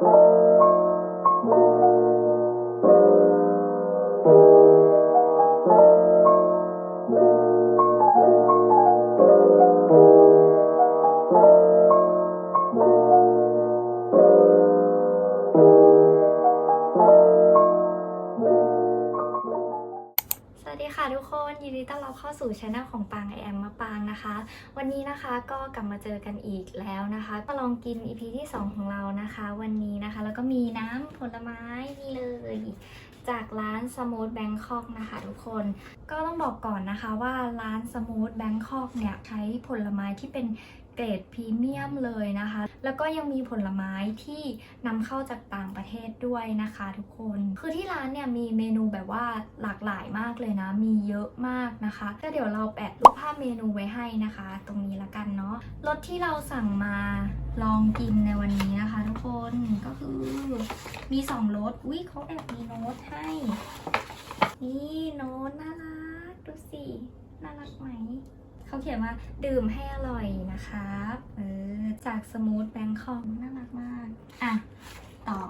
ส ดีค่ะทุกคนยินดีต้อนรับเข้าสู่ช anel ของปางไอแอมมาปางนะคะ วันนี้นะคะก็กลับมาเจอกันอีกแล้วนะคะมาลองกิน EP ที่ 2 ของเรานะคะ วันนี้นะคะ แล้วก็มีน้ำผลไม้นี่เลย จากร้านสมูทแบงคอกนะคะ ทุกคนก็ต้องบอกก่อนนะคะว่าร้านสมูทแบงคอกเนี่ยใช้ผลไม้ที่เป็น เกรดพรีเมียมเลยนะคะ แล้วก็ยังมีผลไม้ที่นำเข้าจากต่างประเทศด้วยนะคะทุกคน คือที่ร้านเนี่ยมีเมนูแบบว่าหลากหลายมากเลยนะ มีเยอะมากนะคะก็เดี๋ยวเราแปะรูปภาพเมนูไว้ให้นะคะ ตรงนี้ละกันเนาะรสที่เราสั่งมาลองกินในวันนี้นะคะ ทุกคนก็คือมีสองรสวิเขาแอบมีโน้ตให้ นี่โน้ตน่ารักดูสิน่ารักไหม เขาเขียนว่าดื่มให้อร่อยนะคะเออจากสมูทแบงคอกน่ารักมาก อะ ต่อ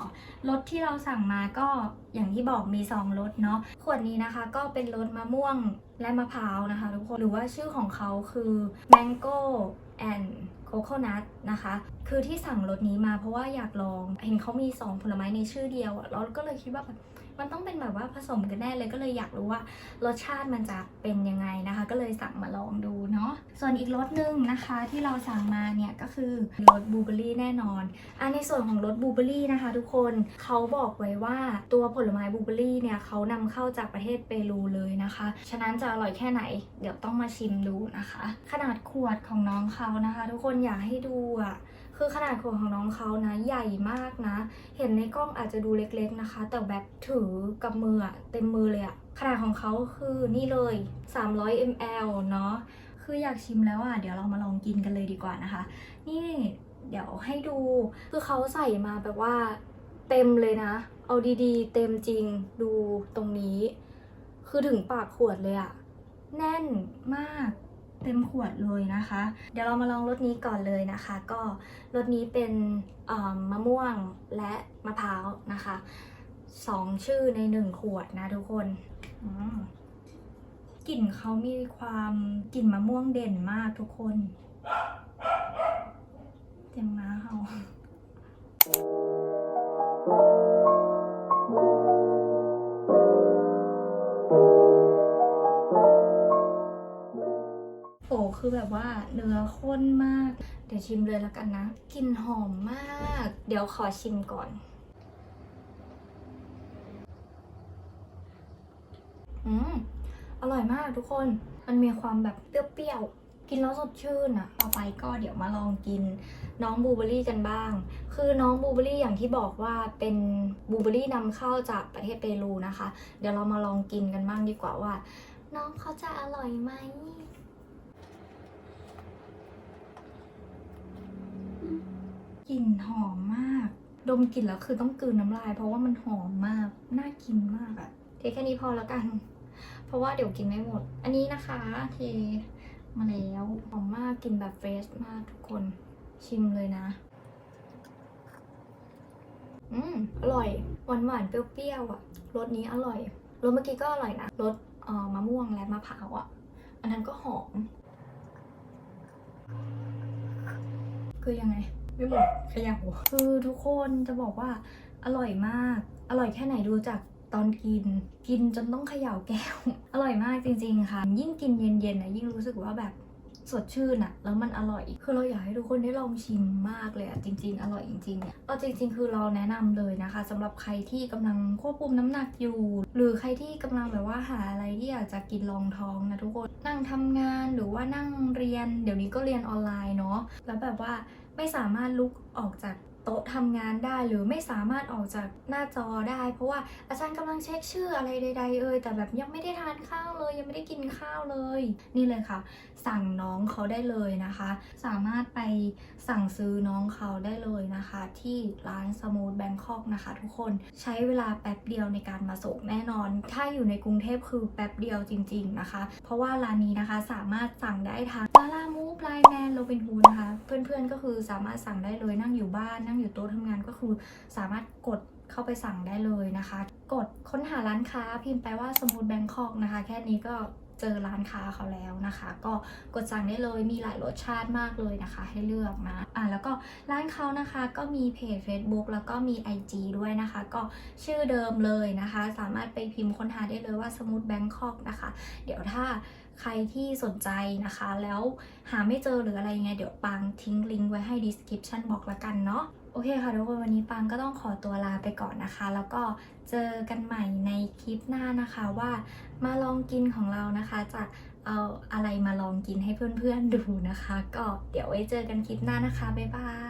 รสที่เราสั่งมาก็อย่างที่บอกมี2รสเนาะขวดนี้นะคะก็เป็นรสมะม่วงและมะพร้าวนะคะทุกคนหรือว่าชื่อของเขาคือ mango and coconut นะคะ คือที่สั่งรสนี้มาเพราะว่าอยากลอง เห็นเขามี 2 ผลไม้ในชื่อเดียวอะเราก็เลยคิดว่าแบบ มันต้องเป็นแบบว่าผสมกันแน่เลยก็เลยอยากรู้ว่ารสชาติมันจะเป็นยังไงนะคะ ก็เลยสั่งมาลองดูเนาะส่วนอีกรสหนึ่งนะคะที่เราสั่งมาเนี่ยก็คือรสบลูเบอรี่แน่นอนอันในส่วนของรสบลูเบอรี่นะคะ ทุกคนเขาบอกไว้ว่าตัวผลไม้บลูเบอรี่เนี่ยเขานำเข้าจากประเทศเปรูเลยนะคะ ฉะนั้นจะอร่อยแค่ไหน เดี๋ยวต้องมาชิมดูนะคะ ขนาดขวดของน้องเขานะคะ ทุกคนอยากให้ดูอะ คือขนาดขวดของน้องเขานะใหญ่มากนะ เห็นในกล้องอาจจะดูเล็กๆนะคะ แต่แบบถือกับมืออะเต็มมือเลยอะขนาดของเขาคือนี่เลย 300 ml เนาะคืออยากชิมแล้วอะเดี๋ยวเรามาลองกินกันเลยดีกว่านะคะ นี่เดี๋ยวให้ดู คือเขาใส่มาแบบว่าเต็มเลยนะ เอาดีๆ เต็มจริงดูตรงนี้ คือถึงปากขวดเลยอะแน่นมาก เต็มขวดเลยนะคะ เดี๋ยวเรามาลองรสนี้ก่อนเลยนะคะ ก็รสนี้เป็นมะม่วงและมะพร้าวนะคะสองชื่อในหนึ่งขวดนะทุกคนกลิ่นเขามีความกลิ่นมะม่วงเด่นมากทุกคน คือแบบว่าเนื้อข้นมาก เดี๋ยวชิมเลยแล้วกันนะกลิ่นหอมมาก เดี๋ยวขอชิมก่อน อืมอร่อยมากทุกคน มันมีความแบบเปรี้ยวๆ กินแล้วสดชื่นอะต่อไปก็เดี๋ยวมาลองกินน้องบลูเบอรี่กันบ้าง คือน้องบลูเบอรี่อย่างที่บอกว่าเป็นบลูเบอรี่นำเข้าจากประเทศเปรูนะคะ เดี๋ยวเรามาลองกินกันบ้างดีกว่าว่า น้องเขาจะอร่อยไหม ก ลิ่นหอมมาก ดมกลิ่นแล้วคือต้องกลืนน้ำลาย เพราะว่ามันหอมมาก น่ากินมากอะเทแค่นี้พอแล้วกัน เพราะว่าเดี๋ยวกินไม่หมด อันนี้นะคะเทมาแล้วหอมมากกินแบบเฟรชมากทุกคนชิมเลยนะ อืมอร่อย หวานหวานๆเปรี้ยวๆอะรสนี้อร่อยรสเมื่อกี้ก็อร่อยนะรสเอ่อมะม่วงและมะพร้าวอะอันนั้นก็หอม คือยังไง ไม่หมดขยะหัวคือทุกคนจะบอกว่าอร่อยมาก อร่อยแค่ไหนดูจากตอนกิน กินจนต้องเขย่าแก้ว อร่อยมากจริง ๆ ค่ะ ยิ่งกินเย็นๆนะยิ่งรู้สึกว่าแบบสดชื่นอะแล้วมันอร่อย คือเราอยากให้ทุกคนได้ลองชิมมากเลยอะจริง ๆ อร่อยจริงๆเนี่ยเอาจริง ๆ คือเราแนะนำเลยนะคะสำหรับใครที่กำลังควบคุมน้ำหนักอยู่ หรือใครที่กำลังแบบว่าหาอะไรที่อยากจะกินรองท้องนะทุกคน นั่งทำงานหรือว่านั่งเรียน เดี๋ยวนี้ก็เรียนออนไลน์เนาะ แล้วแบบว่าไม่สามารถลุกออกจากโต๊ะทำงานได้หรือไม่สามารถออกจากหน้าจอได้ เพราะว่าอาจารย์กำลังเช็คชื่ออะไรใด ๆ เอ่ยแต่แบบยังไม่ได้ทานข้าวเลย ยังไม่ได้กินข้าวเลย นี่เลยค่ะ สั่งน้องเขาได้เลยนะคะ สามารถไปสั่งซื้อน้องเขาได้เลยนะคะ ที่ร้านสมูทแบงคอกนะคะ ทุกคนใช้เวลาแป๊บเดียวในการมาส่งแน่นอน ถ้าอยู่ในกรุงเทพคือแป๊บเดียวจริง ๆนะคะ เพราะว่าร้านนี้นะคะสามารถสั่งได้ทางลาลามู ไลน์แมนโรบินฮูดนะคะ เพื่อนๆก็คือสามารถสั่งได้เลยนั่งอยู่บ้าน นั่งอยู่โต๊ะทำงานก็คือสามารถกดเข้าไปสั่งได้เลยนะคะ กดค้นหาร้านค้าพิมพ์ไปว่าสมูทแบงคอกนะคะ แค่นี้ก็เจอร้านค้าเขาแล้วนะคะ ก็กดสั่งได้เลยมีหลายรสชาติมากเลยนะคะ ให้เลือกนะอะแล้วก็ร้านเขานะคะก็มีเพจ Facebook แล้วก็มี IG ด้วยนะคะ ก็ชื่อเดิมเลยนะคะ สามารถไปพิมพ์ค้นหาได้เลยว่าสมูทแบงคอกนะคะ เดี๋ยวถ้า ใครที่สนใจนะคะ แล้วหาไม่เจอหรืออะไรยังไง เดี๋ยวปังทิ้งลิงก์ไว้ให้ description box ละกันเนาะโอเคค่ะทุกคนวันนี้ปังก็ต้องขอตัวลาไปก่อนนะคะ แล้วก็เจอกันใหม่ในคลิปหน้านะคะว่ามาลองกินของเรานะคะจะเอาอะไรมาลองกินให้เพื่อนๆดูนะคะ ก็เดี๋ยวไว้เจอกันคลิปหน้านะคะบ๊ายบาย